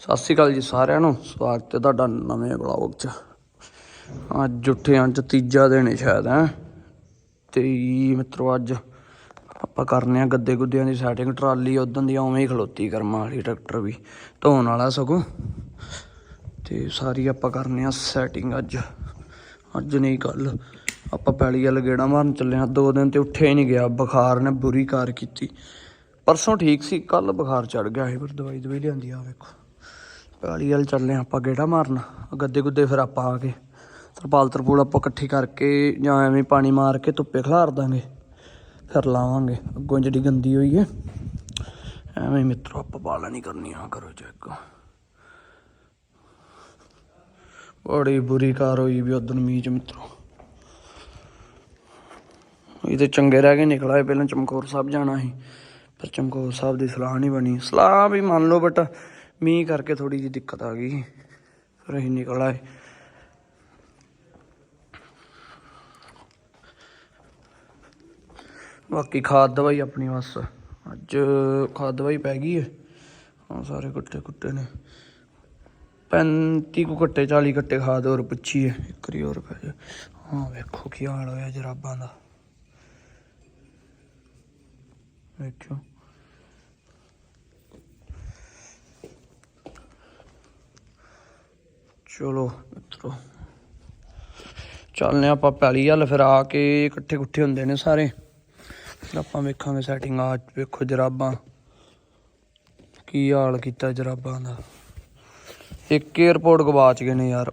ਸਤਿ ਸ਼੍ਰੀ ਅਕਾਲ ਜੀ ਸਾਰਿਆਂ ਨੂੰ। ਸਵਾਗਤ ਹੈ ਤੁਹਾਡਾ ਨਵੇਂ ਬਲੌਗ 'ਚ। ਅੱਜ ਉੱਠੇ ਅੱਜ ਤੀਜਾ ਦਿਨ ਹੈ ਸ਼ਾਇਦ, ਹੈ। ਤੇ ਮਿੱਤਰੋ ਅੱਜ ਆਪਾਂ ਕਰਨੇ ਆ ਗੱਦੇ ਗੁੱਦਿਆਂ ਦੀ ਸੈਟਿੰਗ ਟਰਾਲੀ ਉਦੋਂ ਦੀ ਉਵੇਂ ਹੀ ਖਲੋਤੀ ਕਰਮਾਂ ਵਾਲੀ, ਟਰੈਕਟਰ ਵੀ। ਧੋਣ ਵਾਲਾ ਸਗੋਂ। ਤੇ ਸਾਰੀ ਆਪਾਂ ਕਰਨੇ ਆ ਸੈਟਿੰਗ ਅੱਜ। ਅੱਜ ਨਹੀਂ ਕੱਲ ਆਪਾਂ ਪੈਲੀ ਵਾਲ ਗੇੜਾ ਮਾਰਨ ਚੱਲੇ ਆ। ਦੋ ਦਿਨ ਤੇ ਉੱਠਿਆ ਹੀ ਨਹੀਂ ਗਿਆ। ਬੁਖਾਰ ਨੇ ਬੁਰੀ ਕਾਰ ਕੀਤੀ। ਪਰਸੋਂ ਠੀਕ ਸੀ। ਕੱਲ ਬੁਖਾਰ ਚੜ ਗਿਆ ਸੀ। ਪਰ ਦਵਾਈ ਦਵਾਈ ਲਿਆਂਦੀ ਆ ਵੇਖੋ। ਪੈਲੀ ਵਾਲ ਚੱਲੇ ਆਪਾਂ ਗੇੜਾ ਮਾਰਨ। ਗੱਦੇ ਗੁੱਦੇ ਫਿਰ ਆਪਾਂ ਆ ਕੇ ਤਰਪਾਲ ਤਰਪੂਲ ਆਪਾਂ ਇਕੱਠੀ ਕਰਕੇ ਜਾਂ ਐਵੇਂ ਪਾਣੀ ਮਾਰ ਕੇ ਧੁੱਪੇ ਖਿਲਾਰ ਦਾਂਗੇ। ਫਿਰ ਲਾਵਾਂਗੇ। ਅੱਗੋਂ ਜਿਹੜੀ ਗੰਦੀ ਹੋਈ ਹੈ, ਐਵੇਂ ਮਿੱਤਰੋ ਆਪਾਂ ਬਾਲਾ ਨਹੀਂ ਕਰਨੀ ਆ ਕਰੋ ਚੈੱਕ ਬੜੀ ਬੁਰੀ ਕਾਰ ਹੋਈ ਵੀ ਉਦੋਂ ਮੀਂਹ ਚ ਮਿੱਤਰੋ। ਇਹ ਤੇ ਚੰਗੇ ਰਹਿ ਕੇ ਨਿਕਲ ਆਏ, ਪਹਿਲਾਂ ਚਮਕੌਰ ਸਾਹਿਬ ਜਾਣਾ ਸੀ, ਪਰ ਚਮਕੌਰ ਸਾਹਿਬ ਦੀ ਸਲਾਹ ਨਹੀਂ ਬਣੀ। ਸਲਾਹ ਵੀ ਮੰਨ ਲਓ ਬਟ ਮੀਂਹ ਕਰਕੇ ਥੋੜੀ ਜਿਹੀ ਦਿੱਕਤ ਆ ਗਈ। ਫਿਰ ਅਸੀਂ ਨਿਕਲ ਆਏ। ਬਾਕੀ ਖਾਦ ਦਵਾਈ ਆਪਣੀ ਬਸ। ਅੱਜ ਖਾਦ ਦਵਾਈ ਪੈ ਗਈ ਹੈ ਹਾਂ, ਸਾਰੇ ਕੁੱਟੇ ਕੁੱਟੇ ਨੇ। 35 ਕੁ ਕੱਟੇ 40 ਕੱਟੇ ਖਾਦ ਹੋਰ ਪੁੱਛੀ ਹੈ ਇੱਕ ਰੀ ਹੋਰ ਪੈ ਜਾ ਹਾਂ, ਵੇਖੋ ਕੀ ਹਾਲ ਹੋਇਆ ਜਰਾਬਾਂ ਦਾ। ਵੇਖੋ ਚਲੋ ਮਿੱਤਰੋ ਚੱਲਨੇ ਆਪਾਂ ਪਹਿਲੀ ਹਲ ਫਿਰ ਆ ਕੇ ਇਕੱਠੇ ਇਕੱਠੇ ਹੁੰਦੇ ਨੇ ਸਾਰੇ। ਆਪਾਂ ਵੇਖਾਂਗੇ ਸੈਟਿੰਗ ਆ, ਵੇਖੋ ਜਰਾਬਾਂ। ਕੀ ਹਾਲ ਕੀਤਾ ਜਰਾਬਾਂ ਦਾ। ਇੱਕ 에어ਪੋਰਟ ਗਵਾਚ ਗਏ ਨੇ ਯਾਰ।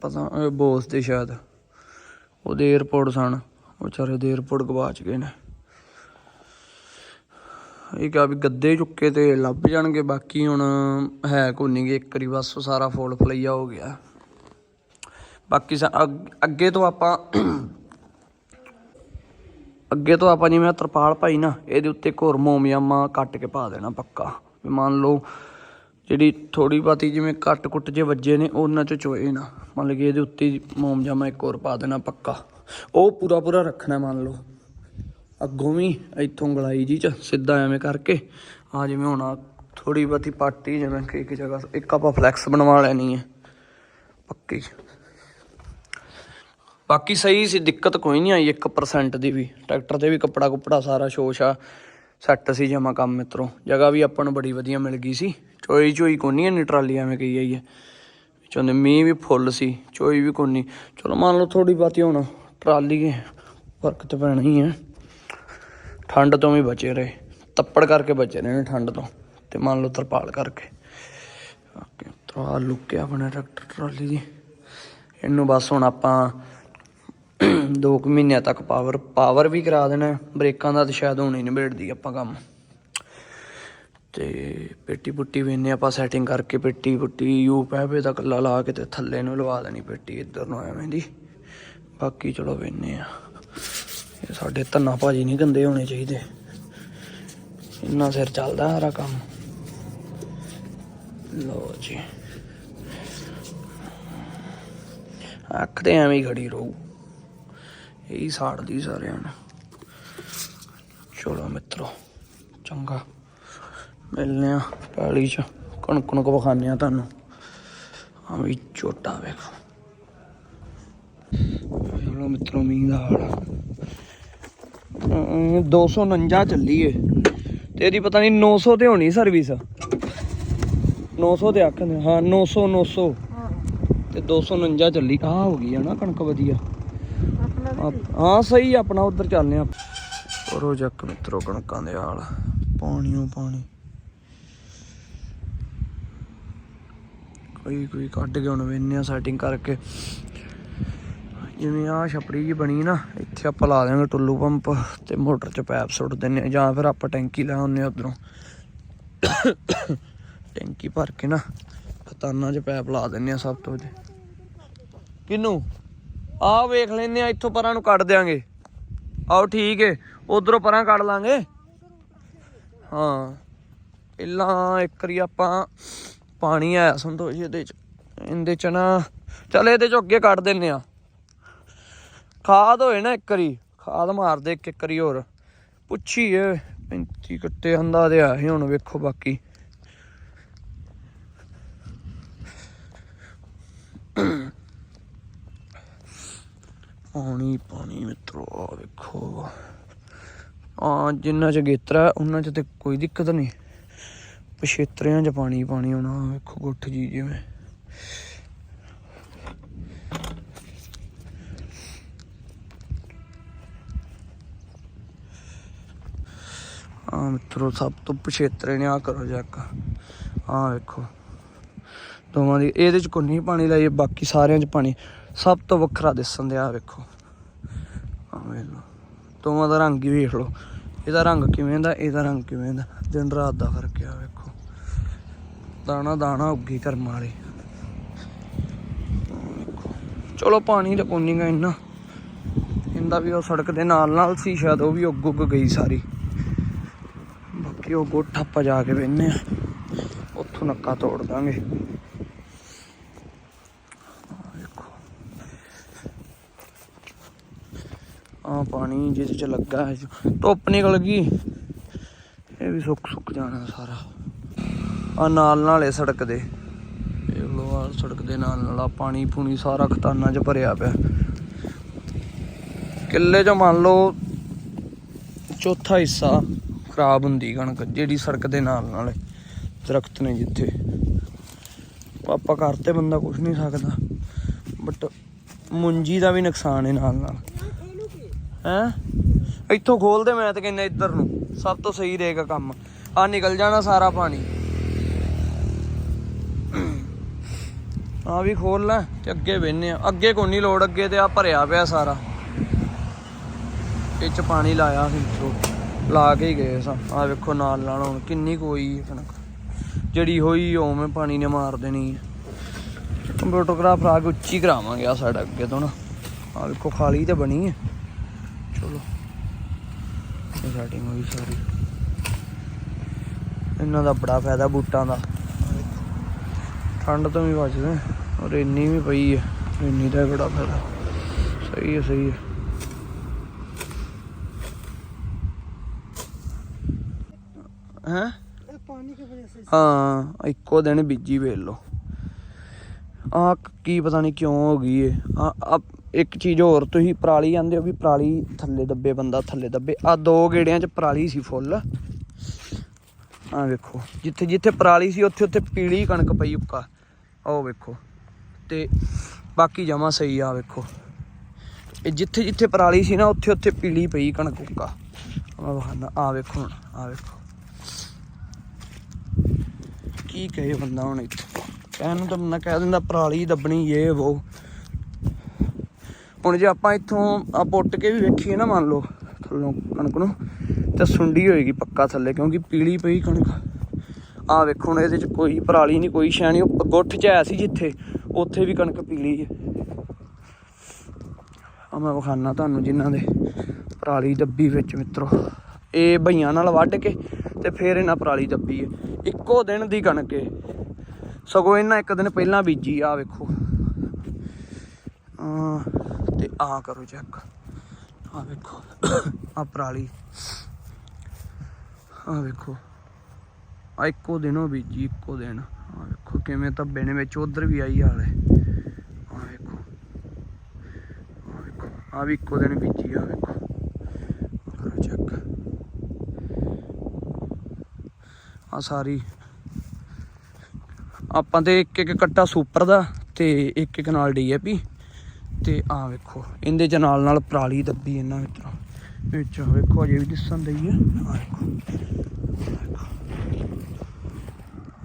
ਪਤਾ ਬੋਸ ਦੇ ਸ਼ਾਇਦ। ਉਹਦੇ 에어ਪੋਰਟ ਸਨ ਵਿਚਾਰੇ ਦੇ 에어ਪੋਰਟ ਗਵਾਚ ਗਏ ਨੇ। ਇਹ ਕਿਹਾ ਵੀ ਗੱਦੇ ਚੁੱਕੇ ਤੇ ਲੱਭ ਜਾਣਗੇ, ਬਾਕੀ ਹੁਣ ਹੈ ਕੋ ਨਹੀਂ ਗੇ, ਇੱਕ ਵਾਰੀ ਬਸ ਸਾਰਾ ਫੋਲ ਫਲਈਆ ਹੋ ਗਿਆ। ਬਾਕੀ ਸਾ- ਅੱਗੇ ਤੋਂ ਆਪਾਂ ਅੱਗੇ ਤੋਂ ਆਪਾਂ ਜਿਵੇਂ ਤਰਪਾਲ ਪਾਈ ਨਾ, ਇਹਦੇ ਉੱਤੇ ਇੱਕ ਹੋਰ ਮੋਮਯਾਮਾ ਕੱਟ ਕੇ ਪਾ ਦੇਣਾ ਪੱਕਾ। ਵੀ ਮੰਨ ਲਓ ਜਿਹੜੀ ਥੋੜੀ ਬਾਤੀ ਜਿਵੇਂ ਕੱਟ ਕੁੱਟ ਜੇ ਵੱਜੇ ਨੇ, ਉਹਨਾਂ ਚ ਚੋਏ ਨਾ। ਮੰਨ ਲਓ ਇਹਦੇ ਉੱਤੇ ਮੋਮਯਾਮਾ ਇੱਕ ਹੋਰ ਪਾ ਦੇਣਾ ਪੱਕਾ। ਉਹ ਪੂਰਾ ਪੂਰਾ ਰੱਖਣਾ ਮੰਨ ਲਓ। ਅੱਗੋਂ ਵੀ ਇੱਥੋਂ ਗਲਾਈ ਜੀ ਚ, ਸਿੱਧਾ ਐਵੇਂ ਕਰਕੇ। ਆ ਜਿਵੇਂ ਹੁਣ ਆ ਥੋੜੀ ਬਹੁਤੀ ਪਾਟੀ ਜਿਵੇਂ ਕਿ ਇੱਕ ਜਗ੍ਹਾ ਇੱਕ ਆਪਾਂ ਫਲੈਕਸ ਬਣਵਾ ਲੈਣੀ ਹੈ ਪੱਕੀ। ਬਾਕੀ ਸਹੀ ਸੀ, ਦਿੱਕਤ ਕੋਈ ਨਹੀਂ ਆਈ 1% ਦੀ ਵੀ। ਟਰੈਕਟਰ ਤੇ ਵੀ ਕੱਪੜਾ ਕੁਪੜਾ ਸਾਰਾ ਸ਼ੋਸ਼ਾ ਸੈੱਟ ਸੀ ਜਮਾ ਕੰਮ ਮਿੱਤਰੋ। ਜਗ੍ਹਾ ਵੀ ਆਪਾਂ ਨੂੰ ਬੜੀ ਵਧੀਆ ਮਿਲ ਗਈ ਸੀ। ਚੋਈ ਚੋਈ ਕੋਨੀ ਇੰਨੀ ਟਰਾਲੀ ਐਵੇਂ ਕਹੀ ਆਈ ਹੈ ਵਿੱਚੋਂ ਮੀਂਹ ਵੀ ਫੁੱਲ ਸੀ, ਚੋਈ ਵੀ ਕੋਨੀ। ਚਲੋ ਮੰਨ ਲਓ ਥੋੜੀ ਬਾਤੀ ਹੁਣ ਟਰਾਲੀ ਹੈ ਫ਼ਰਕ ਤੇ ਪੈਣਾ ਹੀ ਹੈ ਠੰਡ ਤੋਂ ਵੀ ਬਚੇ ਰਹੇ। ਤੱਪੜ ਕਰਕੇ ਬਚੇ ਰਹੇ ਨੇ ਠੰਡ ਤੋਂ ਤੇ ਮੰਨ ਲਓ ਤਰਪਾਲ ਕਰਕੇ। ਓਕੇ ਤਰਾ ਲੁੱਕਿਆ ਆਪਣਾ ਟਰੈਕਟਰ, ਟਰਾਲੀ ਦੀ। ਇਹਨੂੰ ਬਸ ਹੁਣ ਆਪਾਂ 2 ਕੁ ਮਹੀਨਿਆਂ ਤੱਕ ਪਾਵਰ ਪਾਵਰ ਵੀ ਕਰਾ ਦੇਣਾ ਹੈ। ਬ੍ਰੇਕਾਂ ਦਾ ਤਾਂ ਸ਼ਾਇਦ ਹੁਣ ਹੀ ਨਿਬੇੜਦੀ ਆਪਾਂ ਕੰਮ। ਤੇ ਪੇਟੀ ਪੁੱਟੀ ਵੇਨੇ ਆਪਾਂ ਸੈਟਿੰਗ ਕਰਕੇ ਪੇਟੀ ਪੁੱਟੀ ਯੂ ਪੈਪੇ ਦਾ ਕੱਲਾ ਲਾ ਕੇ ਤੇ ਥੱਲੇ ਨੂੰ ਲਵਾ ਦੇਣੀ ਪੇਟੀ ਇੱਧਰ ਨੂੰ ਐਵੇਂ ਦੀ। ਬਾਕੀ ਚਲੋ ਵੇਨੇ ਆ। ਸਾਡੇ ਧੰਨਾ ਭਾਜੀ ਨਹੀਂ ਗੰਦੇ ਹੋਣੇ ਚਾਹੀਦੇ। ਇੰਨਾ ਸਿਰ ਚੱਲਦਾ ਸਾਰਾ ਕੰਮ। ਲੋ ਜੀ। ਅੱਖ ਤੇ ਐਵੇਂ ਹੀ ਖੜੀ ਰਹੂ। ਇਹੀ ਸਾੜਦੀ ਸਾਰਿਆਂ ਨੂੰ। ਚਲੋ ਮਿੱਤਰੋ, ਚੰਗਾ। ਮਿਲਨੇ ਆ ਪੈਲੀ ਚ। ਕਣਕ ਕਣਕ ਵਿਖਾਉਂਦੇ ਆ ਤੁਹਾਨੂੰ। ਆ ਵੀ ਛੋਟਾ ਵੇਖੋ। ਚਲੋ ਮਿੱਤਰੋ, ਮੀਂਹ ਦਾ ਹਾਲ 249 ਚੱਲੀ ਏ ਤੇ ਇਹਦੀ ਪਤਾ ਨਹੀਂ 900 ਤੇ ਹੋਣੀ ਸਰਵਿਸ 900 ਤੇ ਆਖਦੇ ਹਾਂ 900 900 ਤੇ 249 ਚੱਲੀ। ਆ ਹੋ ਗਈ ਆ ਨਾ ਕਣਕ ਵਧੀਆ। ਹਾਂ, ਸਹੀ ਆਪਣਾ ਉਧਰ ਚੱਲਨੇ ਆ। ਕਰੋ ਜੱਕ ਮਿੱਤਰੋ ਕਣਕਾਂ ਦੇ ਹਾਲ। ਪਾਣੀਓ, ਪਾਣੀ। ਕੋਈ ਕੋਈ ਕੱਢ ਕੇ ਹੁਣ ਵੇਨੇ ਆ ਸੈਟਿੰਗ ਕਰਕੇ। ਜਿਵੇਂ ਆ ਛਪੜੀ ਜੀ ਬਣੀ ਨਾ, ਇੱਥੇ ਆਪਾਂ ਲਾ ਦੇਵਾਂਗੇ ਟੁੱਲੂ ਪੰਪ ਤੇ ਮੋਟਰ 'ਚ ਪੈਪ ਸੁੱਟ ਦਿੰਨੇ ਆ, ਜਾਂ ਫਿਰ ਆਪਾਂ ਟੈਂਕੀ ਲਾ ਆਉਂਦੇ ਆ ਉਧਰੋਂ। ਟੈਂਕੀ ਭਰ ਕੇ ਨਾ, ਖਤਾਨਾਂ 'ਚ ਪੈਪ ਲਾ ਦਿੰਨੇ ਆ ਸਭ ਤੋਂ ਵਧੀਆ ਕਿਨੂੰ, ਆਹ ਵੇਖ ਲੈਨੇ ਆ, ਇੱਥੋਂ ਪਰਾਂ ਨੂੰ ਕੱਢ ਦਿਆਂਗੇ। ਆਓ ਠੀਕ ਏ, ਉਧਰੋਂ ਪਰਾਂ ਕੱਢ ਲਾਂਗੇ। ਹਾਂ, ਪਹਿਲਾਂ ਇੱਕ ਵਾਰੀ ਆਪਾਂ ਪਾਣੀ ਆਇਆ ਸੰਤੋਸ਼ ਇਹਦੇ ਚ ਇਹਦੇ ਚ ਨਾ, ਚੱਲ ਇਹਦੇ ਚ ਅੱਗੇ ਕੱਢ ਦਿੰਨੇ ਆ। ਖਾਦ ਹੋਏ ਨਾ ਇੱਕ ਵਾਰੀ, ਖਾਦ ਮਾਰਦੇ ਇੱਕ ਇੱਕ ਵਾਰੀ ਹੋਰ। ਪੁੱਛੀ ਏ 35 ਕੱਟੇ ਹੰਦਾ ਦੇ ਆਏ ਹੁਣ ਵੇਖੋ ਬਾਕੀ। ਪਾਣੀ ਪਾਣੀ ਮਿੱਤਰੋ ਆ ਵੇਖੋ। ਆ ਜਿੰਨਾ ਚ ਗੇਤਰਾ ਉਹਨਾਂ ਚ ਤੇ ਕੋਈ ਦਿੱਕਤ ਨਹੀਂ। ਪਛੇਤਰਿਆਂ ਚ ਪਾਣੀ ਪਾਣੀ ਆਉਣਾ ਵੇਖੋ ਗੁੱਠ ਜੀ ਜਿਵੇਂ। ਆ ਮਿੱਤਰੋ, ਸਭ ਤੋਂ ਪਛੇਤਰੇ ਨੇ ਆ ਕਰੋ ਜੱਕ। ਆ ਵੇਖੋ। ਦੋਵਾਂ ਦੀ ਇਹਦੇ ਚ ਕੋਈ ਨਹੀਂ ਪਾਣੀ ਲਾਈਏ ਬਾਕੀ ਸਾਰਿਆਂ ਚ ਪਾਣੀ। ਸਭ ਤੋਂ ਵੱਖਰਾ ਦਿਸਣ ਦਿਆ ਵੇਖੋ। ਆ ਵੇਖ ਦੋਵਾਂ ਦਾ ਰੰਗ ਹੀ ਵੇਖ ਲਓ। ਇਹਦਾ ਰੰਗ ਕਿਵੇਂ ਦਾ, ਇਹਦਾ ਰੰਗ ਕਿਵੇਂ ਦਾ। ਦਿਨ ਰਾਤ ਦਾ ਫ਼ਰਕ ਆ, ਵੇਖੋ। ਦਾਣਾ ਦਾਣਾ, ਉੱਗੀ ਕਰਮ ਵਾਲੇ। ਚਲੋ ਪਾਣੀ ਤਾਂ ਕੋਈ ਗਾ ਇੰਨਾ। ਇਹਦਾ ਵੀ ਉਹ ਸੜਕ ਦੇ ਨਾਲ ਨਾਲ ਸੀ, ਸ਼ਾਇਦ ਉਹ ਵੀ ਉੱਗ ਉੱਗ ਗਈ ਸਾਰੀ। ਬਾਕੀ ਉਹ ਗੁੱਠ ਆਪਾਂ ਜਾ ਕੇ ਬਹਿਨੇ ਆ ਉੱਥੋਂ ਨੱਕਾ ਤੋੜ ਦਾਂਗੇ। ਆਹ ਆ ਪਾਣੀ ਜਿਹਦੇ ਚ ਲੱਗਾ ਹੈ। ਧੁੱਪ ਨਿਕਲ ਗਈ। ਇਹ ਵੀ ਸੁੱਕ ਸੁੱਕ ਜਾਣਾ ਸਾਰਾ। ਆ ਨਾਲ ਨਾਲ ਇਹ ਸੜਕ ਦੇ। ਇਹ ਲੋ ਸੜਕ ਦੇ ਨਾਲ ਨਾਲ ਆ ਪਾਣੀ ਪੂਣੀ ਸਾਰਾ ਖਤਾਨਾਂ 'ਚ ਭਰਿਆ ਪਿਆ। ਕਿੱਲੇ 'ਚ ਮੰਨ ਲਓ ਚੌਥਾ ਹਿੱਸਾ। ਖਰਾਬ ਹੁੰਦੀ ਕਣਕ, ਜਿਹੜੀ ਸੜਕ ਦੇ ਨਾਲ ਨਾਲ ਦਰਖਤ ਨੇ ਜਿੱਥੇ। ਪਾਪਾ ਕਰਤੇ ਬੰਦਾ ਕੁਝ ਨਹੀਂ ਸਕਦਾ ਬਟ ਮੁੰਜੀ ਦਾ ਵੀ ਨੁਕਸਾਨ ਹੈ ਨਾਲ ਨਾਲ। ਹੈ? ਇੱਥੋਂ ਖੋਲਦੇ ਮੈਂ ਤਾਂ ਕਹਿੰਦਾ ਇੱਧਰ ਨੂੰ। ਸਭ ਤੋਂ ਸਹੀ ਰਹੇਗਾ ਕੰਮ। ਆ ਨਿਕਲ ਜਾਣਾ ਸਾਰਾ ਪਾਣੀ। ਆ ਵੀ ਖੋਲ ਲੈ ਤੇ ਅੱਗੇ ਬਹਿਨੇ ਆ। ਅੱਗੇ ਕੋਈ ਨਹੀਂ ਲੋੜ, ਅੱਗੇ ਤੇ ਆ ਭਰਿਆ ਪਿਆ ਸਾਰਾ। ਇਹ ਚ ਪਾਣੀ ਲਾਇਆ ਸੀ ਵਿੱਚੋਂ ਲਾ ਕੇ ਹੀ ਗਏ ਸਾਂ। ਆ ਵੇਖੋ ਨਾਲ ਨਾਲ ਹੁਣ ਕਿੰਨੀ ਕੋਈ ਹੈ ਕਣਕ। ਜਿਹੜੀ ਹੋਈ ਉਵੇਂ ਪਾਣੀ ਨੇ ਮਾਰ ਦੇਣੀ ਹੈ। ਕੰਪਿਊਟਰਗ੍ਰਾਫ ਆ ਕੇ ਉੱਚੀ ਕਰਾਵਾਂਗੇ ਆ ਸਾਡਾ ਅੱਗੇ ਤੋਂ ਨਾ। ਆ ਵੇਖੋ ਖਾਲੀ ਤੇ ਬਣੀ ਹੈ। ਚਲੋ, ਇਹ ਸੈਟਿੰਗ ਹੋਈ ਸਾਰੀ। ਇਹਨਾਂ ਦਾ ਬੜਾ ਫਾਇਦਾ ਬੂਟਾਂ ਦਾ। ਠੰਡ ਤੋਂ ਵੀ ਬਚਦੇ ਔਰ ਇੰਨੀ ਵੀ ਪਈ ਹੈ। ਇੰਨੀ ਦਾ ਬੜਾ ਫਾਇਦਾ। ਸਹੀ ਹੈ ਸਹੀ ਹੈ। ਹੈ? ਹਾਂ ਇੱਕੋ ਦਿਨ ਬੀਜੀ ਵੇਖ ਲੋ ਆ ਕੀ ਪਤਾ ਨਹੀਂ ਕਿਉਂ ਹੋ ਗਈ ਏ। ਆ ਇੱਕ ਚੀਜ਼ ਹੋਰ ਤੁਸੀਂ ਪਰਾਲੀ ਜਾਂਦੇ ਹੋ ਵੀ ਪਰਾਲੀ ਥੱਲੇ ਦੱਬੇ ਬੰਦਾ ਥੱਲੇ ਦੱਬੇ। ਆ ਦੋ ਗੇੜਿਆਂ 'ਚ ਪਰਾਲੀ ਸੀ ਫੁੱਲ। ਆ ਵੇਖੋ ਜਿੱਥੇ ਜਿੱਥੇ ਪਰਾਲੀ ਸੀ ਉੱਥੇ ਉੱਥੇ ਪੀਲੀ ਕਣਕ ਪਈ ਉੱਕਾ। ਆਓ ਵੇਖੋ। ਤੇ ਬਾਕੀ ਜਮਾ ਸਹੀ ਆ ਵੇਖੋ। ਇਹ ਜਿੱਥੇ ਜਿੱਥੇ ਪਰਾਲੀ ਸੀ ਨਾ ਉੱਥੇ ਉੱਥੇ ਪੀਲੀ ਪਈ ਕਣਕ ਉੱਕਾ। ਆ ਵੇਖੋ ਆ ਵੇਖੋ। ਕੀ ਕਹੇ ਬੰਦਾ ਹੁਣ ਇੱਥੇ? ਕਹਿਣ ਨੂੰ ਤਾਂ ਬੰਦਾ ਕਹਿ ਦਿੰਦਾ, ਪਰਾਲੀ ਦੱਬਣੀ ਇਹ ਵੋ। ਹੁਣ ਜੇ ਆਪਾਂ ਇੱਥੋਂ ਆ ਪੁੱਟ ਕੇ ਵੀ ਵੇਖੀਏ ਨਾ, ਮੰਨ ਲਓ, ਥੱਲੋਂ ਕਣਕ ਨੂੰ, ਤਾਂ ਸੁੰਡੀ ਹੋਏਗੀ ਪੱਕਾ ਥੱਲੇ, ਕਿਉਂਕਿ ਪੀਲੀ ਪਈ ਕਣਕ। ਆ ਵੇਖੋ, ਹੁਣ ਇਹਦੇ ਚ ਕੋਈ ਪਰਾਲੀ ਨਹੀਂ, ਕੋਈ ਸ਼ੈ ਨਹੀਂ, ਉਹ ਗੁੱਠ ਚ ਆਇਆ ਸੀ ਜਿੱਥੇ, ਉੱਥੇ ਵੀ ਕਣਕ ਪੀਲੀ ਹੈ ਆ ਮੈਂ ਵਿਖਾਨਾ ਤੁਹਾਨੂੰ ਜਿਨ੍ਹਾਂ ਦੇ ਪਰਾਲੀ ਦੱਬੀ ਵਿੱਚ, ਮਿੱਤਰੋ। ਇਹ ਭਈਆਂ ਨਾਲ ਵੱਢ ਕੇ, ਤੇ ਫਿਰ ਇਹਨਾਂ ਪਰਾਲੀ ਦੱਬੀ ਹੈ ਇੱਕੋ ਦਿਨ ਦੀ ਕਣਕ ਹੈ ਸਗੋਂ ਇਹਨਾਂ ਇੱਕ ਦਿਨ ਪਹਿਲਾਂ ਬੀਜੀ ਆ ਵੇਖੋ। ਤੇ ਆ ਕਰੋ ਚੈੱਕ ਆ ਵੇਖੋ ਆ ਪਰਾਲੀ। ਆ ਵੇਖੋ। ਆ ਇੱਕੋ ਦਿਨੋਂ ਬੀਜੀ, ਇੱਕੋ ਦਿਨ। ਆ ਵੇਖੋ ਕਿਵੇਂ ਧੱਬੇ ਨੇ ਵਿੱਚ, ਉਧਰ ਵੀ ਆਈ ਹਾਲ ਆ ਵੇਖੋ। ਆ ਵੇਖੋ ਆ ਵੀ ਇੱਕੋ ਦਿਨ ਬੀਜੀ ਆ ਵੇਖੋ। ਕਰੋ ਚੈੱਕ ਆ ਸਾਰੀ। ਆਪਾਂ ਤੇ ਇੱਕ ਇੱਕ ਕੱਟਾ ਸੁਪਰ ਦਾ ਤੇ ਇੱਕ ਇੱਕ ਨਾਲ ਡੀਏਪੀ ਤੇ ਆ ਵੇਖੋ, ਇਹਦੇ ਚ ਨਾਲ ਨਾਲ ਪਰਾਲੀ ਦੱਬੀ ਇਹਨਾਂ ਵਿੱਚੋਂ। ਵਿੱਚ ਵੇਖੋ, ਅਜੇ ਵੀ ਦਿਸਣ ਦਈ ਹੈ ਆ ਵੇਖੋ,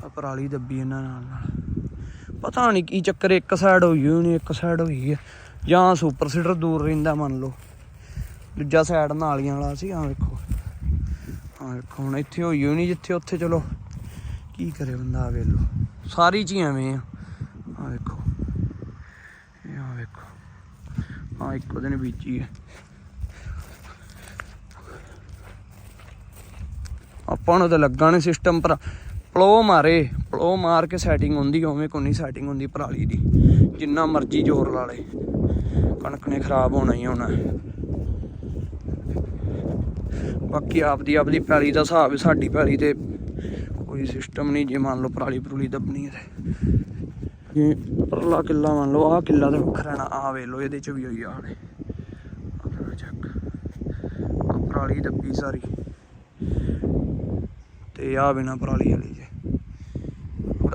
ਆ ਪਰਾਲੀ ਦੱਬੀ ਇਹਨਾਂ ਨਾਲ ਨਾਲ। ਪਤਾ ਨਹੀਂ ਕੀ ਚੱਕਰ, ਇੱਕ ਸਾਈਡ ਹੋਈ ਹੋਈ ਇੱਕ ਸਾਈਡ ਹੋਈ ਹੈ ਜਾਂ ਸੁਪਰ ਸੀਡਰ ਦੂਰ ਰਹਿੰਦਾ ਮੰਨ ਲਓ। ਦੂਜਾ ਸਾਈਡ ਨਾਲੀਆਂ ਵਾਲਾ ਸੀ, ਆ ਵੇਖੋ। ਆ ਹੁਣ ਇੱਥੇ ਹੋਈ ਹੋਈ ਨਹੀਂ ਜਿੱਥੇ ਉੱਥੇ ਚਲੋ, ਕੀ ਕਰੇ ਬੰਦਾ ਆ ਵੇਖ ਸਾਰੀ ਚ ਹੀ ਐਵੇਂ ਆ। ਆ ਵੇਖੋ ਇਹ ਆ ਵੇਖੋ ਆ ਇੱਕੋ ਦਿਨ ਬੀਜੀ ਹੈ। ਆਪਾਂ ਨੂੰ ਤਾਂ ਲੱਗਾ ਨਹੀਂ ਸਿਸਟਮ ਪਰ ਪਲੋ ਮਾਰੇ, ਪਲੋ ਮਾਰ ਕੇ ਸੈਟਿੰਗ ਹੁੰਦੀ, ਉਵੇਂ ਕੋਈ ਨਹੀਂ ਸੈਟਿੰਗ ਹੁੰਦੀ ਪਰਾਲੀ ਦੀ। ਜਿੰਨਾ ਮਰਜ਼ੀ ਜ਼ੋਰ ਲਾ ਲੇ। ਕਣਕ ਨੇ ਖਰਾਬ ਹੋਣਾ ਹੀ ਹੋਣਾ। ਬਾਕੀ ਆਪਦੀ ਆਪਦੀ ਪੈਲੀ ਦਾ ਹਿਸਾਬ ਹੈ, ਸਾਡੀ ਪੈਲੀ ਤੇ ਕੋਈ ਸਿਸਟਮ ਨਹੀਂ, ਜੇ ਮੰਨ ਲਓ ਪਰਾਲੀ ਪਰੂਲੀ ਦੱਬਣੀ ਹੈ ਜੇ ਪਰਲਾ ਕਿੱਲਾ ਮੰਨ ਲਓ, ਆਹ ਕਿੱਲਾ ਤੇ ਵੱਖਰਾ ਨਾ ਆ ਵੇ ਲੋ ਇਹਦੇ ਚ ਵੀ ਹੋਈ ਆਲੇ ਚੱਕ ਪਰਾਲੀ ਦੱਬੀ ਸਾਰੀ। ਤੇ ਆ ਬਿਨਾ ਪਰਾਲੀ ਵਾਲੀ ਜੇ।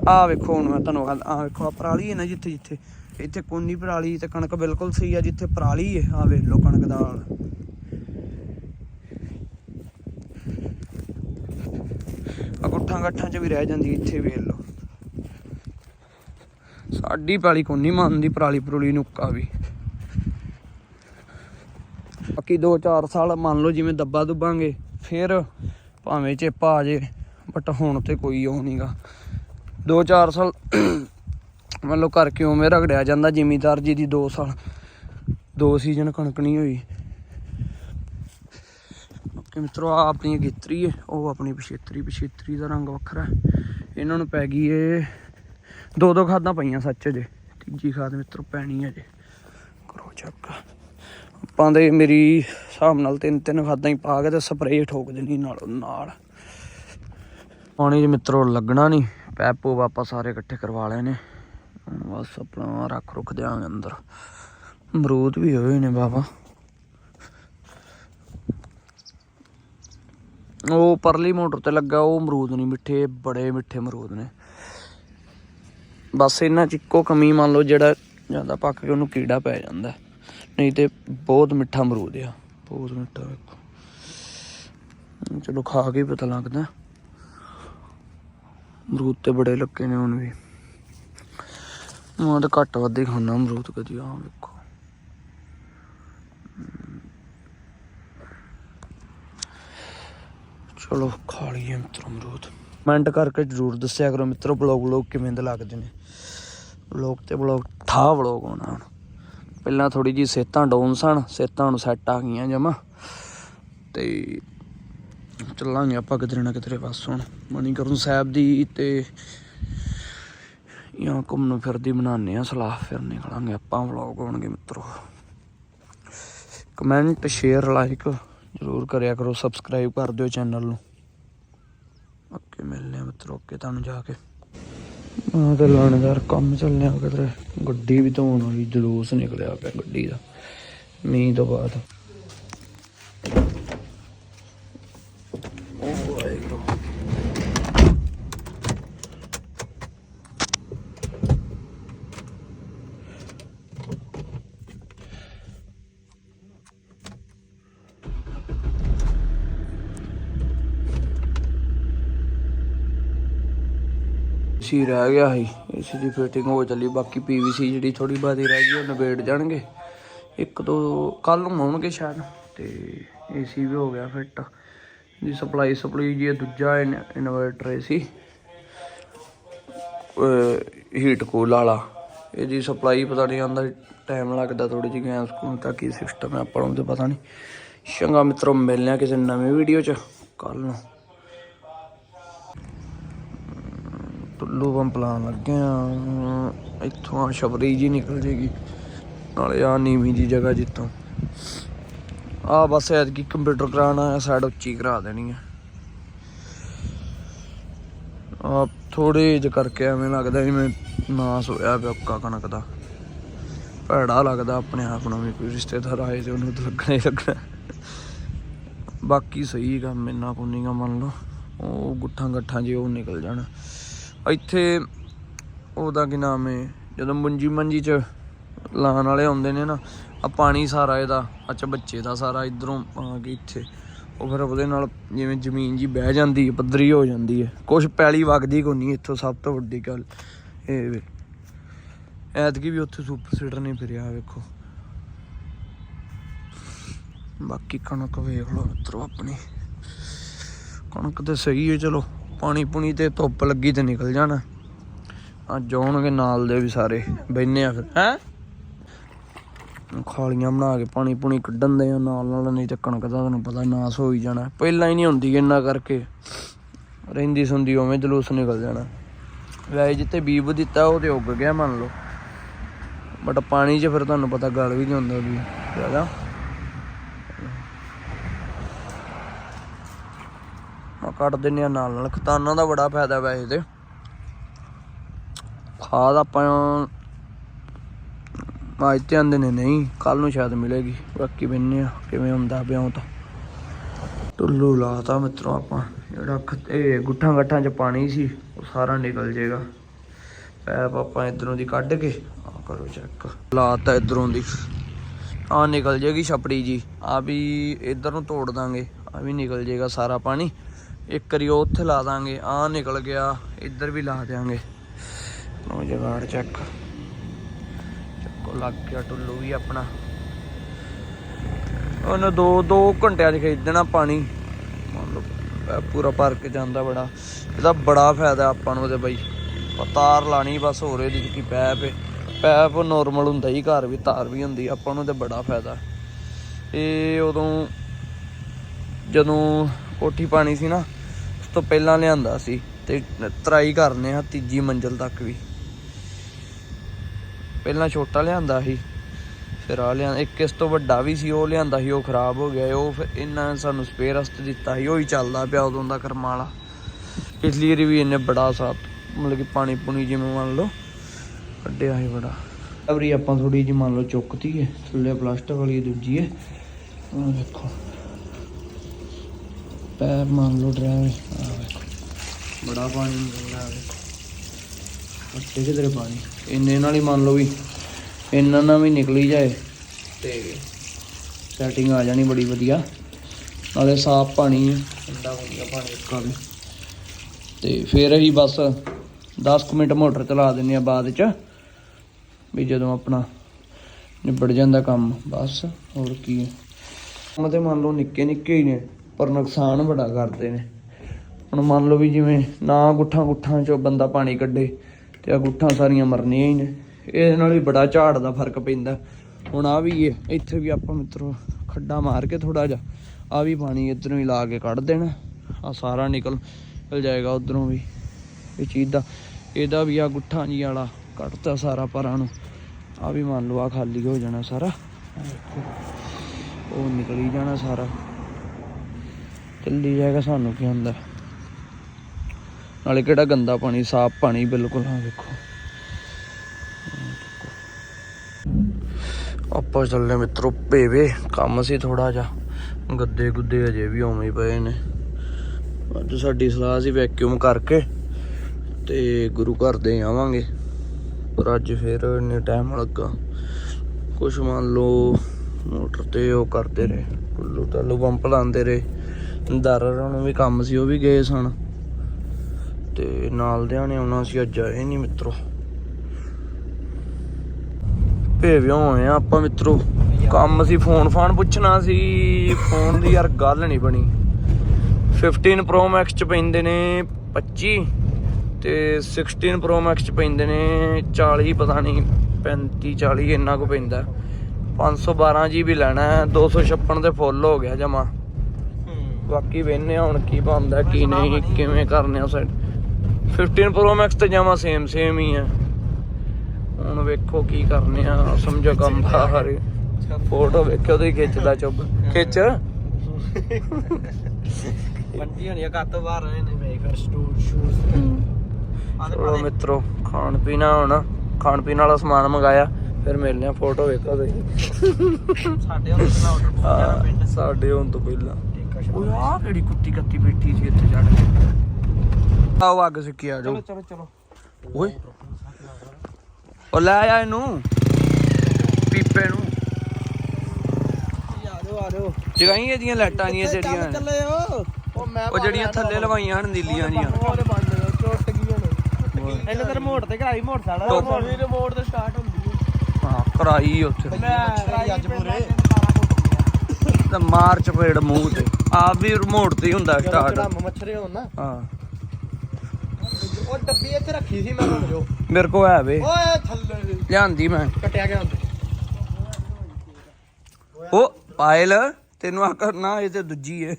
ਆ ਵੇਖੋ, ਹੁਣ ਮੈਂ ਤੁਹਾਨੂੰ ਆ ਵੇਖੋ ਆ ਪਰਾਲੀ ਹੈ ਨਾ ਜਿੱਥੇ ਜਿੱਥੇ, ਇੱਥੇ ਕੋਨੀ ਪਰਾਲੀ ਤੇ ਕਣਕ ਬਿਲਕੁਲ ਸਹੀ ਆ, ਜਿੱਥੇ ਪਰਾਲੀ ਹੈ ਆ ਵੇਖ ਲਓ ਕਣਕ ਦਾ ਹਾਲ ਆ ਗੁੱਠਾਂ ਚ ਵੀ ਰਹਿ ਜਾਂਦੀ ਇੱਥੇ ਵੇਖ ਲਓ। ਸਾਡੀ ਪਰਾਲੀ ਕੋਨੀ ਮੰਨਦੀ ਪਰਾਲੀ ਪਰੂਲੀ ਨੁੱਕਾ ਵੀ। ਬਾਕੀ 2-4 ਸਾਲ ਮੰਨ ਲਓ ਜਿਵੇਂ ਦੱਬਾ ਦੁੱਬਾਂਗੇ, ਫਿਰ ਭਾਵੇਂ ਚੇਪਾ ਆ ਜੇ ਬਟ ਹੁਣ ਤੇ ਕੋਈ ਉਹ ਨਹੀਂਗਾ 2-4 ਸਾਲ ਮੰਨ ਲਓ ਕਰਕੇ ਉਵੇਂ ਰਗੜਿਆ ਜਾਂਦਾ ਜ਼ਿਮੀਦਾਰ ਜੀ ਦੀ 2 ਸਾਲ, ਦੋ ਸੀਜ਼ਨ ਕਣਕ ਨਹੀਂ ਹੋਈ। ਕਿ ਮਿੱਤਰੋ ਆ ਆਪਣੀ ਗਿੱਤਰੀ ਹੈ, ਉਹ ਆਪਣੀ ਪਿਛੇਤਰੀ ਪਿਛੇਤਰੀ ਦਾ ਰੰਗ ਵੱਖਰਾ ਇਹਨਾਂ ਨੂੰ ਪੈ ਗਈ ਏ, ਦੋ ਦੋ ਖਾਦਾਂ ਪਈਆਂ ਸੱਚ ਜੇ ਤੀਜੀ ਖਾਦ ਮਿੱਤਰੋ ਪੈਣੀ ਹੈ ਜੇ ਕਰੋ ਚੱਕ। ਆਪਾਂ ਦੇ ਮੇਰੀ ਹਿਸਾਬ ਨਾਲ ਤਿੰਨ ਤਿੰਨ ਖਾਦਾਂ ਹੀ ਪਾ ਕੇ ਤੇ ਸਪਰੇਅ ਠੋਕ ਦੇਣੀ ਨਾਲ ਨਾਲ। ਪਾਣੀ ਜੀ ਮਿੱਤਰੋ ਲੱਗਣਾ ਨਹੀਂ, ਪੈਪੋ ਵਾਪਸ ਸਾਰੇ ਇਕੱਠੇ ਕਰਵਾ ਲਏ ਨੇ। ਬਸ ਆਪਣਾ ਰੱਖ ਰੁੱਖ ਦਿਆਂਗੇ ਅੰਦਰ। ਅਮਰੂਦ ਵੀ ਹੋਏ ਨੇ ਬਾਬਾ। ਉਹ ਪਰਲੀ ਮੋਟਰ ਤੇ ਲੱਗਾ, ਉਹ ਅਮਰੂਦ ਨਹੀਂ ਮਿੱਠੇ, ਬੜੇ ਮਿੱਠੇ ਅਮਰੂਦ ਨੇ। ਬਸ ਇਹਨਾਂ ਚ ਇੱਕੋ ਕਮੀ ਮੰਨ ਲਓ ਜਿਹੜਾ ਜਾਂਦਾ ਪੱਕ ਕੇ ਉਹਨੂੰ ਕੀੜਾ ਪੈ ਜਾਂਦਾ। ਨਹੀਂ ਤੇ ਬਹੁਤ ਮਿੱਠਾ ਅਮਰੂਦ ਆ। ਬਹੁਤ ਮਿੱਠਾ ਵੇਖੋ। ਚਲੋ ਖਾ ਕੇ ਪਤਾ ਲੱਗਦਾ। ਅਮਰੂਦ ਤੇ ਬੜੇ ਲੱਗੇ ਨੇ ਹੁਣ ਵੀ। ਮੈਂ ਤਾਂ ਘੱਟ ਵੱਧ ਹੀ ਖਾਣਾ ਅਮਰੂਦ ਕਦੀ ਆ ਵੇਖੋ। ਚਲੋ ਖਾ ਲਈਏ ਮਿੱਤਰੋ ਅਮਰੂਦ। ਕਮੈਂਟ ਕਰਕੇ ਜਰੂਰ ਦੱਸਿਆ ਕਰੋ ਮਿੱਤਰੋ ਬਲੌਗ ਬਲੌਗ ਕਿਵੇਂ ਦੇ ਲੱਗਦੇ ਨੇ। ਬਲੌਗ ਤੇ ਬਲੌਗ ਠਾ ਬਲੌਗ ਹੋਣਾ ਹੁਣ। ਪਹਿਲਾਂ ਥੋੜੀ ਜੀ ਸੇਤਾਂ ਡਾਊਨ ਸਨ ਸੇਤਾਂ ਨੂੰ ਸੈੱਟ ਆ ਗਈਆਂ ਜਮਾ। ਤੇ ਚੱਲਾਂਗੇ ਆਪਾਂ ਕਿਧਰੇ ਨਾ ਕਿਧਰੇ ਬਸ ਹੁਣ। ਮਣੀਕਰਨ ਸਾਹਿਬ ਦੀ ਤੇ ਜਾਂ ਘੁੰਮਣ ਫਿਰਦੀ ਬਣਾਉਂਦੇ ਆ ਸਲਾਹ ਫਿਰ ਨਿਕਲਾਂਗੇ ਆਪਾਂ ਵਲੌਗ ਹੋਣਗੇ ਮਿੱਤਰੋ। ਕਮੈਂਟ ਸ਼ੇਅਰ ਲਾਈਕ ਜ਼ਰੂਰ ਕਰਿਆ ਕਰੋ ਸਬਸਕ੍ਰਾਈਬ ਕਰ ਦਿਓ ਚੈਨਲ ਨੂੰ। ਓਕੇ ਮਿਲਨੇ ਆ ਮਿੱਤਰੋ ਓਕੇ ਤੁਹਾਨੂੰ ਜਾ ਕੇ। ਆ ਤੇ ਲਾਣੇਦਾਰ ਕੰਮ ਚੱਲਿਆ ਕਿਧਰੇ ਗੱਡੀ ਵੀ ਧੋਣ ਵਾਲੀ ਜਲੂਸ ਨਿਕਲਿਆ ਪਿਆ ਗੱਡੀ ਦਾ ਮੀਂਹ ਤੋਂ ਬਾਅਦ ਉਹ ਵਾਹਿਗੁਰੂ ਸੀ ਰਹਿ ਗਿਆ ਸੀ। ਏਸੀ ਦੀ ਫਿਟਿੰਗ ਹੋ ਚੱਲੀ। ਬਾਕੀ ਪੀਵੀਸੀ ਜਿਹੜੀ ਥੋੜੀ ਬਾਦੀ ਰਹਿ ਗਈ, ਉਹ ਨਿਬੇੜ ਜਾਣਗੇ। ਇੱਕ ਦੋ ਕੱਲ ਨੂੰ ਆਉਣਗੇ ਸ਼ਾਇਦ। ਤੇ ਏਸੀ ਵੀ ਹੋ ਗਿਆ ਫਿੱਟ ਦੀ ਸਪਲਾਈ ਸਪਲਾਈ ਜੀ ਇਹ ਦੂਜਾ ਇਨਵਰਟਰ ਸੀ। ਹੀਟ ਕੂਲ ਵਾਲਾ। ਇਹਦੀ ਸਪਲਾਈ ਪਤਾ ਨਹੀਂ ਆਂਦਾ ਟਾਈਮ ਲੱਗਦਾ ਥੋੜੀ ਜਿਹੀ ਗੈਸ ਕੋਲ ਤਾਂ ਕੀ ਸਿਸਟਮ ਹੈ, ਆਪਾਂ ਨੂੰ ਤੇ ਪਤਾ ਨਹੀਂ ਚੰਗਾ ਮਿੱਤਰੋ ਮਿਲਨੇ ਆ ਕਿਸੇ ਨਵੀਂ ਵੀਡੀਓ 'ਚ। ਕੱਲ ਨੂੰ। ਟੁੱਲੂ ਪੰਪ ਲਾਉਣ ਲੱਗੇ ਆ। ਇੱਥੋਂ ਆ ਸ਼ਬਰੀ ਜੀ ਨਿਕਲ ਜੇਗੀ। ਨਾਲੇ ਆ ਨੀਵੀਂ ਜੀ ਜਗ੍ਹਾ ਜਿੱਤੋਂ ਆ ਬਸ ਐਤਕੀ ਕੰਪਿਊਟਰ ਕਰਾਉਣਾ ਹੈ ਸਾਈਡ ਉੱਚੀ ਕਰਾ ਦੇਣੀ ਹੈ ਆ ਥੋੜੇ ਜਿਹਾ ਕਰਕੇ ਐਵੇਂ ਲੱਗਦਾ ਜਿਵੇਂ ਨਾਸ ਹੋਇਆ ਪਿਆ ਉੱਕਾ ਕਣਕ ਦਾ। ਭੈੜਾ ਲੱਗਦਾ ਆਪਣੇ ਆਪ ਨੂੰ ਵੀ, ਕੋਈ ਰਿਸ਼ਤੇਦਾਰ ਆਏ ਤੇ ਉਹਨੂੰ ਤਾਂ ਲੱਗਣਾ ਹੀ ਲੱਗਣਾ। ਬਾਕੀ ਸਹੀ ਕੰਮ, ਇੰਨਾ ਕੁੰਨੀਗਾ ਮੰਨ ਲਓ। ਉਹ ਗੁੱਠਾਂ ਗੱਠਾਂ ਜੇ ਉਹ ਨਿਕਲ ਜਾਣ। ਇੱਥੇ ਉਹਦਾ ਕੀ ਨਾਮ ਹੈ? ਜਦੋਂ ਮੁੰਜੀ ਮੰਜੀ ਚ ਲਾਣ ਵਾਲੇ ਆਉਂਦੇ ਨੇ ਨਾ ਆ ਪਾਣੀ ਸਾਰਾ ਇਹਦਾ ਅੱਛਾ ਬੱਚੇ ਦਾ ਸਾਰਾ ਇਧਰੋਂ ਆ ਕੇ ਇੱਥੇ। ਉਹ ਫਿਰ ਉਹਦੇ ਨਾਲ ਜਿਵੇਂ ਜ਼ਮੀਨ ਜੀ ਬਹਿ ਜਾਂਦੀ ਹੈ, ਪੱਧਰੀ ਹੋ ਜਾਂਦੀ ਹੈ। ਕੁਛ ਪੈਲੀ ਵਗਦੀ ਕੋ ਨਹੀਂ, ਇੱਥੋਂ ਸਭ ਤੋਂ ਵੱਡੀ ਗੱਲ ਇਹ ਵੇ। ਐਤਕੀ ਵੀ ਉੱਥੇ ਸੁਪਰ ਸੀਡਰ ਨਹੀਂ ਫਿਰਿਆ, ਵੇਖੋ। ਬਾਕੀ ਕਣਕ ਵੇਖ ਲਓ, ਮਿੱਤਰੋ ਆਪਣੀ। ਕਣਕ ਤੇ ਸਹੀ ਹੈ, ਚਲੋ। ਪਾਣੀ ਪੁਣੀ ਤੇ ਧੁੱਪ ਲੱਗੀ ਤੇ ਨਿਕਲ ਜਾਣਾ। ਅੱਜ ਆਉਣਗੇ ਨਾਲ ਦੇ ਵੀ ਸਾਰੇ ਬੈਨੇ ਆ ਫਿਰ, ਹੈ? ਖਾਲੀਆਂ ਬਣਾ ਕੇ ਪਾਣੀ ਪੁਣੀ ਕੱਢਣ ਦੇ ਨਾਲ ਨਾਲ, ਨਹੀਂ ਤੇ ਕਣਕ ਦਾ ਤੁਹਾਨੂੰ ਪਤਾ ਨਾਸ ਹੋ ਹੀ ਜਾਣਾ। ਪਹਿਲਾਂ ਹੀ ਨਹੀਂ ਹੁੰਦੀ ਇੰਨਾ ਕਰਕੇ। ਰਹਿੰਦੀ ਸੁੰਦੀ ਉਵੇਂ ਜਲੂਸ ਨਿਕਲ ਜਾਣਾ। ਵੈਸੇ ਜਿੱਤੇ ਬੀਬ ਦਿੱਤਾ ਉਹ ਤੇ ਉੱਗ ਗਿਆ ਮੰਨ ਲਓ। ਬਟ ਪਾਣੀ 'ਚ ਫਿਰ ਤੁਹਾਨੂੰ ਪਤਾ ਗਲ ਵੀ ਨਹੀਂ ਹੁੰਦਾ ਵੀ ਜ਼ਿਆਦਾ। ਆ ਕੱਢ ਦਿੰਨੇ ਆ ਨਾਲ ਨਾਲ। ਖਤਾਨਾਂ ਦਾ ਬੜਾ ਫਾਇਦਾ ਵੈਸੇ ਤੇ। ਖਾਦ ਆਪਾਂ ਅੱਜ ਤੇ ਆਂਦੇ ਨੇ, ਨਹੀਂ ਕੱਲ ਨੂੰ ਸ਼ਾਇਦ ਮਿਲੇਗੀ। ਬਾਕੀ ਬੰਨੇ ਆ ਕਿਵੇਂ ਹੁੰਦਾ ਬਿਆਉਂ ਤਾਂ। ਟੁੱਲੂ ਲਾਤਾ ਮਿੱਤਰੋ ਆਪਾਂ। ਜਿਹੜਾ ਇਹ ਗੁੱਠਾਂ ਗੱਠਾਂ ਚ ਪਾਣੀ ਸੀ, ਉਹ ਸਾਰਾ ਨਿਕਲ ਜਾਏਗਾ। ਪੈਪ ਆਪਾਂ ਇਧਰੋਂ ਦੀ ਕੱਢ ਕੇ ਆ ਕਰੋ ਚੈੱਕ ਲਾਤਾ ਇਧਰੋਂ ਦੀ। ਆ ਨਿਕਲ ਜੇਗੀ ਛਪੜੀ ਜੀ। ਆ ਵੀ ਇਧਰ ਨੂੰ ਤੋੜ ਦਾਂਗੇ। ਆ ਵੀ ਨਿਕਲ ਜੇਗਾ ਸਾਰਾ ਪਾਣੀ। ਇੱਕ ਵਾਰੀ ਉਹ ਉੱਥੇ ਲਾ ਦਾਂਗੇ ਆ ਨਿਕਲ ਗਿਆ, ਇੱਧਰ ਵੀ ਲਾ ਦਿਆਂਗੇ। ਲੋ ਜਗਾੜ ਚੈੱਕ ਚੱਕੋ, ਲੱਗ ਗਿਆ ਟੁੱਲੂ ਵੀ ਆਪਣਾ। ਉਹਨੇ ਦੋ ਦੋ ਘੰਟਿਆਂ 'ਚ ਖਰੀਦ ਦੇਣਾ ਪਾਣੀ। ਮੰਨ ਲਓ ਪੂਰਾ ਭਰ ਕੇ ਜਾਂਦਾ ਬੜਾ। ਇਹਦਾ ਬੜਾ ਫਾਇਦਾ ਆਪਾਂ ਨੂੰ ਉਹਦੇ ਬਾਈ। ਤਾਰ ਲਾਣੀ, ਬਸ ਹੋਰ ਇਹਦੀ ਕੀ ਪੈਪ ਹੈ ਪੈਪ ਨੋਰਮਲ ਹੁੰਦਾ ਹੀ, ਘਰ ਵੀ ਤਾਰ ਵੀ ਹੁੰਦੀ ਆਪਾਂ ਨੂੰ ਤੇ ਬੜਾ ਫਾਇਦਾ। ਇਹ ਉਦੋਂ ਜਦੋਂ ਕੋਠੀ ਪਾਣੀ ਸੀ ਨਾ ਤੋਂ ਪਹਿਲਾਂ ਲਿਆਂਦਾ ਸੀ ਤੇ ਤਰਾਈ ਕਰਨੇ ਆ ਤੀਜੀ ਮੰਜ਼ਲ ਤੱਕ ਵੀ। ਪਹਿਲਾਂ ਛੋਟਾ ਲਿਆਂਦਾ ਸੀ, ਫਿਰ ਆ ਲਿਆ, ਇੱਕ ਇਸ ਤੋਂ ਵੱਡਾ ਵੀ ਸੀ, ਉਹ ਲਿਆਂਦਾ ਸੀ, ਉਹ ਖਰਾਬ ਹੋ ਗਿਆ, ਉਹ ਫਿਰ ਇਹਨਾਂ ਨੇ ਸਾਨੂੰ ਸਪੇਅਰ ਵਾਸਤੇ ਦਿੱਤਾ ਸੀ, ਉਹ ਹੀ ਚੱਲਦਾ ਪਿਆ ਉਦੋਂ ਦਾ ਕਰਮਾਲਾ। ਪਿਛਲੀ ਵਾਰੀ ਵੀ ਇਹਨੇ ਬੜਾ ਸਾਥ, ਮਤਲਬ ਕਿ ਪਾਣੀ ਪੁਣੀ ਜਿਵੇਂ ਮੰਨ ਲਓ, ਕੱਢਿਆ ਸੀ ਬੜਾ। ਅਵਰੀ ਆਪਾਂ ਥੋੜੀ ਜਿਹੀ ਮੰਨ ਲਓ ਚੁੱਕਤੀ ਹੈ ਥੱਲੇ ਪਲਾਸਟਿਕ ਵਾਲੀ ਦੂਜੀ ਹੈ। ਦੇਖੋ। ਪੈਰ ਮੰਨ ਲਓ ਡਰਾਈਵ ਬੜਾ ਪਾਣੀ ਨਿਕਲਦਾ ਆ ਵੇਖੋ ਕਿਧਰੇ ਪਾਣੀ? ਇੰਨੇ ਨਾਲ ਹੀ ਮੰਨ ਲਓ ਵੀ ਇੰਨਾ ਨਾਲ ਵੀ ਨਿਕਲੀ ਜਾਏ ਤੇ ਸੈਟਿੰਗ ਆ ਜਾਣੀ ਬੜੀ ਵਧੀਆ। ਨਾਲੇ ਸਾਫ਼ ਪਾਣੀ ਠੰਡਾ ਵਧੀਆ ਪਾਣੀ ਇੱਕਾ ਤੇ ਫਿਰ ਅਸੀਂ ਬਸ 10 ਕੁ ਮਿੰਟ ਮੋਟਰ ਚਲਾ ਦਿੰਨੇ ਆ ਬਾਅਦ ਚ ਵੀ ਜਦੋਂ ਆਪਣਾ ਨਿਬੜ ਜਾਂਦਾ ਕੰਮ। ਬਸ ਹੋਰ ਕੀ। ਹੈ ਕੰਮ ਤੇ ਮੰਨ ਲਓ ਨਿੱਕੇ ਨਿੱਕੇ ਹੀ ਨੇ। ਪਰ ਨੁਕਸਾਨ ਬੜਾ ਕਰਦੇ ਨੇ। ਹੁਣ ਮੰਨ ਲਓ ਵੀ ਜਿਵੇਂ ਨਾ ਗੁੱਠਾਂ ਗੁੱਠਾਂ ਚੋਂ ਬੰਦਾ ਪਾਣੀ ਕੱਢੇ ਤੇ ਆ ਗੁੱਠਾਂ ਸਾਰੀਆਂ ਮਰਨੀਆਂ ਹੀ ਨੇ। ਇਹਦੇ ਨਾਲ ਵੀ ਬੜਾ ਝਾੜ ਦਾ ਫ਼ਰਕ ਪੈਂਦਾ। ਹੁਣ ਆ ਵੀ ਹੈ ਇੱਥੇ ਵੀ ਆਪਾਂ ਮਿੱਤਰੋ ਖੱਡਾ ਮਾਰ ਕੇ ਥੋੜਾ ਜਿਹਾ ਆ ਵੀ ਪਾਣੀ ਇਧਰੋਂ ਹੀ ਲਾ ਕੇ ਕੱਢ ਦੇਣਾ। ਆ ਸਾਰਾ ਨਿਕਲ ਜਾਏਗਾ ਉਧਰੋਂ ਵੀ। ਇਹ ਚੀਜ਼ ਦਾ, ਇਹਦਾ ਵੀ ਆ ਗੁੱਠਾਂ ਜੀ ਵਾਲਾ ਕੱਢਤਾ ਸਾਰਾ ਪਰਾਂ ਨੂੰ। ਆ ਵੀ ਮੰਨ ਲਓ ਆ ਖਾਲੀ ਹੋ ਜਾਣਾ ਸਾਰਾ। ਆਹ ਦੇਖੋ। ਉਹ ਨਿਕਲੀ ਜਾਣਾ ਸਾਰਾ। ਚੱਲੀ ਜਾਏਗਾ ਸਾਨੂੰ ਕੀ ਹੁੰਦਾ। ਨਾਲੇ ਕਿਹੜਾ ਗੰਦਾ ਪਾਣੀ, ਸਾਫ਼ ਪਾਣੀ ਬਿਲਕੁਲ, ਹਾਂ, ਵੇਖੋ। ਆਪਾਂ ਚੱਲੇ ਮਿੱਤਰੋ ਪੇਵੇ, ਕੰਮ ਸੀ ਥੋੜਾ ਜਿਹਾ। ਗੱਦੇ ਗੁੱਦੇ ਅਜੇ ਵੀ ਉਵੇਂ ਹੀ ਪਏ ਨੇ। ਅੱਜ ਸਾਡੀ ਸਲਾਹ ਸੀ ਵੈਕਿਊਮ ਕਰਕੇ ਤੇ ਗੁਰੂ ਘਰ ਦੇ ਆਵਾਂਗੇ। ਪਰ ਅੱਜ ਫਿਰ ਇੰਨੇ ਟਾਈਮ ਲੱਗਾ। ਕੁਛ ਮੰਨ ਲਓ, ਮੋਟਰ ਤੇ ਉਹ ਕਰਦੇ ਰਹੇ। ਟੁੱਲੂ ਟੱਲੂ ਪੰਪ ਲਾਉਂਦੇ ਰਹੇ। ਦਾਰਾ ਨੂੰ ਵੀ ਕੰਮ ਸੀ, ਉਹ ਵੀ ਗਏ ਸਨ। ਤੇ ਨਾਲ ਦਿਆਂ ਆਉਣਾ ਸੀ ਅੱਜ, ਆਏ ਨਹੀਂ ਮਿੱਤਰੋ। ਭੇਵਿਓ ਹੋਏ ਆ ਆਪਾਂ ਮਿੱਤਰੋ, ਕੰਮ ਸੀ, ਫੋਨ ਫਾਨ ਪੁੱਛਣਾ ਸੀ, ਫੋਨ ਦੀ ਯਾਰ ਗੱਲ ਨਹੀਂ ਬਣੀ। 15 Pro Max ਚ ਪੈਂਦੇ ਨੇ 25 ਤੇ 16 Pro Max ਚ ਪੈਂਦੇ ਨੇ 40 ਪਤਾ ਨਹੀਂ 35 40 ਇੰਨਾ ਕੁ ਪੈਂਦਾ। 512 GB ਲੈਣਾ ਹੈ 256 ਤੇ ਫੁੱਲ ਹੋ ਗਿਆ ਜਮਾ। ਬਾਕੀ ਵੇਨੇ ਹੁਣ ਕੀ ਬਣਦਾ ਕੀ ਨਹੀਂ ਕਿਵੇਂ ਕਰਨੇ ਆ ਸੈਟ 15 Pro Max ਤੇ ਜਮਾ ਸੇਮ ਸੇਮ ਹੀ ਹੈ ਹੁਣ ਵੇਖੋ ਕੀ ਕਰਨੇ ਆ ਸਮਝੋ ਕੰਮ ਦਾ ਹਰੇ ਫੋਟੋ ਵੇਖਿਓ ਤੇ ਖਿੱਚਦਾ ਚੁੱਪ। ਖਿੱਚ। ਬੰਦੀ ਹੋਣੀ ਆ ਘਰ ਤੋਂ ਬਾਹਰ ਰਹੇ ਨੇ ਮੈਂ ਫਿਰ ਸਟੂਲ ਸ਼ੂਜ਼ ਚਲੋ ਮਿੱਤਰੋ ਖਾਣ ਪੀਣਾ ਹੁਣ ਖਾਣ ਪੀਣ ਵਾਲਾ ਸਮਾਨ ਮੰਗਾਇਆ ਫਿਰ ਮਿਲਨੇ ਆ ਫੋਟੋ ਵੇਖੋ ਤੁਸੀਂ। ਸਾਡੇ ਹੁਣ ਆਰਡਰ ਪਿੰਡ। ਸਾਡੇ ਤੋਂ ਪਹਿਲਾਂ। ਓਏ ਆਹ ਕਿਹੜੀ ਕੁੱਤੀ ਕੱਤੀ ਬੈਠੀ ਸੀ ਇੱਥੇ ਚੜ ਕੇ। ਆਓ ਅੱਗ ਸਿੱਕੀ ਆ ਚਲੋ ਜਾਓ। ਚਲੋ ਚਲੋ ਓਏ। ਉਹ ਲੈ ਆ ਇਹਨੂੰ। ਪੀਪੇ ਨੂੰ। ਆ ਜਾਓ ਆ ਜਾਓ। ਜਗਾਈ ਇਹਦੀਆਂ ਲਾਈਟਾਂ ਨਹੀਂ ਜਿਹੜੀਆਂ। ਚੱਲੇ ਓ ਉਹ ਮੈਂ ਉਹ ਜਿਹੜੀਆਂ ਥੱਲੇ ਲਵਾਈਆਂ ਹਨ ਨੀਲੀਆਂ ਜੀਆਂ ਉਹਦੇ ਬੰਦ ਟੁੱਟ ਗਈਆਂ ਨੇ ਇਹਨੇ। ਤੇ ਰਿਮੋਟ ਤੇ ਕਰਾਈ ਮੋਟਰ ਸਾਡਾ ਰਿਮੋਟ ਵੀ ਰਿਮੋਟ ਤੇ ਸਟਾਰਟ ਹੁੰਦੀ ਹੈ। ਹਾਂ ਕਰਾਈ ਉੱਥੇ। ਮੈਂ ਅੱਜ ਪੂਰੇ। ਤੇ ਮਾਰਚ ਪੇੜ ਮੂੰਹ ਤੇ। ਆਪ ਵੀ ਰਿਮੋਟ ਤੇ ਹੀ ਹੁੰਦਾ ਸਟਾਰਟ। ਮੱਛਰੇ ਹੋਣ ਨਾ। ਹਾਂ। ਉਹ ਡੱਬੀ ਇੱਥੇ ਰੱਖੀ ਸੀ ਮੈਂ ਹੁਣ ਜੋ। ਮੇਰੇ ਕੋ ਹੈ ਵੇ। ਓਏ ਥੱਲੇ। ਲਿਆਂਦੀ ਮੈਂ। ਕਟਿਆ ਗਿਆ ਹੁੰਦਾ ਉਹ ਪਾਇਲ ਤੈਨੂੰ ਆ ਕਰਨਾ ਇਹ ਤੇ ਦੂਜੀ ਏ।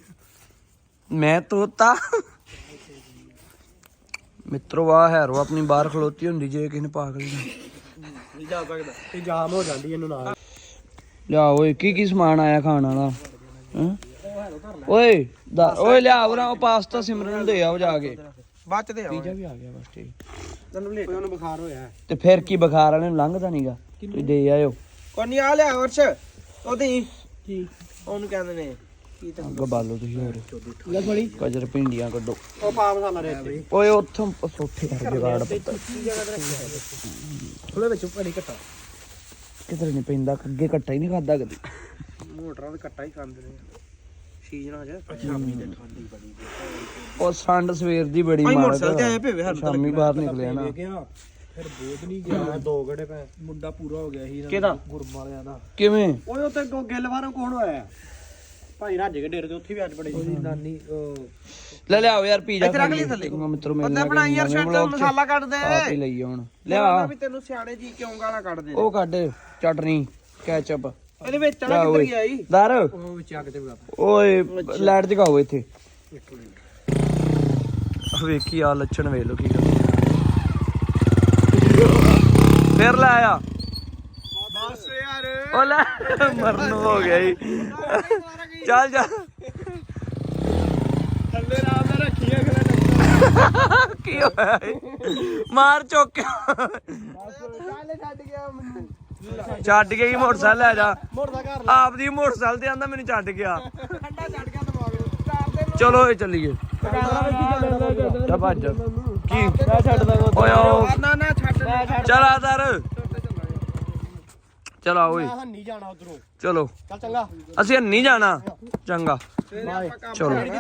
ਮੈਂ ਤੋਤਾ। ਮਿੱਤਰੋ ਆ ਹੈਰੋ ਆਪਣੀ ਬਾਹਰ ਖਲੋਤੀ ਹੁੰਦੀ ਜੇ ਕਿਸੇ ਨੇ ਪਾਗਲ ਨੇ। ਨਹੀਂ ਜਾ ਸਕਦਾ। ਇਹ ਜਾਮ ਹੋ ਜਾਂਦੀ ਇਹਨੂੰ ਨਾਲ। ਲਿਆ ਓਏ ਕੀ ਕੀ ਸਮਾਨ ਆਇਆ ਖਾਣ ਵਾਲਾ? ਹੈਂ? ਓਏ ਦਾ- ਓਏ ਲਿਆ ਉਰਾ ਉਹ ਪਾਸਤਾ ਸਿਮਰਨ ਨੂੰ ਦੇ ਆਓ ਜਾ ਕੇ। ਬਚਦੇ ਆ ਪੀਜ਼ਾ ਵੀ ਆ ਗਿਆ ਬਸ ਠੀਕ। ਤੈਨੂੰ ਲੈ ਉਹਨੂੰ ਬੁਖਾਰ ਹੋਇਆ ਤੇ ਫਿਰ ਕੀ ਬੁਖਾਰ ਵਾਲੇ ਨੂੰ ਲੰਘਦਾ ਨਹੀਂਗਾ ਤੁਸੀਂ ਦੇ ਆਇਓ। ਕੋਨੀ ਆ ਲਿਆ ਵਰਸ਼ ਉਹਦੀ ਕੀ? ਉਹਨੂੰ ਕਹਿੰਦੇ ਨੇ ਕੀ ਤਾਂ ਅੱਗ ਬਾਲੋ ਤੁਸੀਂ ਹੋਰ। ਲੈ ਫੜੀ ਗਜਰ ਭਿੰਡੀਆਂ ਕੱਢੋ। ਉਹ ਪਾ ਮਸਾਲਾ ਰੇ ਬਈ। ਓਏ ਉੱਥੋਂ ਸੋਠੇ ਕਰ ਜਗਾੜ ਉਹਦੇ ਵਿੱਚ ਭੜੀ ਘਟਾ। ਕਿਧਰ ਨਹੀਂ ਪੈਂਦਾ ਅੱਗੇ ਕੱਟਾ ਹੀ ਨਹੀਂ ਖਾਦਾ ਕਦੀ। ਮੋਟਰਾਂ ਦੇ ਕੱਟਾ ਹੀ ਖਾਂਦੇ ਨੇ। ਸੀਜ਼ਨਾਂ 'ਚ। ਸ਼ਾਮੀ ਤੇ ਠੰਡੀ ਬੜੀ ਉਹ ਸੰਡ ਸਵੇਰ ਦੀ ਬੜੀ ਮਾਰ ਮੋਟਰਸਾਈਕਲ ਤੇ ਆਏ ਪੇਵੇ ਹਰ ਸ਼ਾਮੀ ਬਾਹਰ ਨਿਕਲਿਆ ਨਾ। ਫਿਰ ਬੋਧ ਨਹੀਂ ਗਿਆ। ਦੋ ਗੜੇ ਪੈ ਮੁੰਡਾ ਪੂਰਾ ਹੋ ਗਿਆ ਸੀ ਕਿਹਦਾ? ਦਾ। ਕਿਵੇਂ? ਓਏ ਉੱਤੇ ਗਿੱਲ ਵਾਰੋਂ ਕੌਣ ਹੋਇਆ ਭਾਈ ਰੱਜ ਕੇ ਡੇਰੇ ਤੇ ਉੱਥੇ ਵੀ ਅੱਜ ਬੜੇ ਨਾਨੀ ਉਹ ਲੈ ਲਿਆਓ ਯਾਰ ਪੀਜ਼ਾ ਇੱਥੇ ਰੱਖ ਲਈ ਥੱਲੇ। ਮਿੱਤਰ ਮੇਰੇ ਨਾਲ ਬਣਾਈ ਯਾਰ ਸ਼ਰਟ ਮਸਾਲਾ ਕੱਢ ਦੇ। ਆਪ ਹੀ ਲਈ ਹੁਣ। ਲਿਆ ਵੀ ਤੈਨੂੰ ਸਿਆਣੇ ਜੀ ਕਿਉਂ ਗਾਲਾਂ ਕੱਢਦੇ ਨੇ ਉਹ ਕੱਢ ਚਟਨੀ ਕੈਚਅਪ ਇਹਦੇ ਵਿੱਚ ਓਏ ਕਿੱਧਰ ਗਿਆ ਦਰ। ਉਹ ਵਿੱਚ ਅੱਗ ਤੇ ਬਗਾ ਓਏ ਲਾਈਟ ਜਗਾਓ ਇੱਥੇ। ਵੇਖੀ ਆ ਲੱਛਣ ਵੇਖ ਲੋ ਕੀ ਕਰਦੇ ਫੇਰ ਲੈ ਆ। ਬਸ ਯਾਰ। ਉਹ ਲੈ ਮਰਨ ਹੋ ਗਿਆ ਈ ਚੱਲ ਜਾ ਥੱਲੇ ਰਾਮ ਦਾ ਰੱਖੀ ਅਗਲਾ ਕੀ ਹੋਇਆ ਈ? ਮਾਰ ਚੁੱਕ ਚੱਲ ਛੱਡ ਗਿਆ ਮੈਨੂੰ ਛੱਡ ਕੇ ਹੀ ਮੋਟਰਸਾਈਕਲ ਲੈ ਜਾ। ਮੋੜਦਾ ਘਰ ਆਪ ਮੋਟਰਸਾਈਕਲ ਤੇ ਆਂਦਾ ਮੈਨੂੰ ਛੱਡ ਗਿਆ ਠੰਡਾ ਛੱਡ ਗਿਆ ਦਿਮਾਗ ਨੂੰ ਚਾਰ ਚਲੋ ਇਹ ਚੱਲੀਏ। ਕੈਮਰਾ ਜਾ ਭੱਜ। ਕੀ? ਓਏ ਓ ਨਾ ਨਾ ਛੱਡ ਚੱਲ ਆਦਰ ਚਲ ਓਏ। ਨਹੀਂ ਜਾਣਾ ਉਧਰੋਂ ਚਲੋ। ਚੱਲ ਚੰਗਾ ਅਸੀਂ ਨਹੀਂ ਜਾਣਾ। ਚੰਗਾ। ਫਿਰ ਚਲੋ।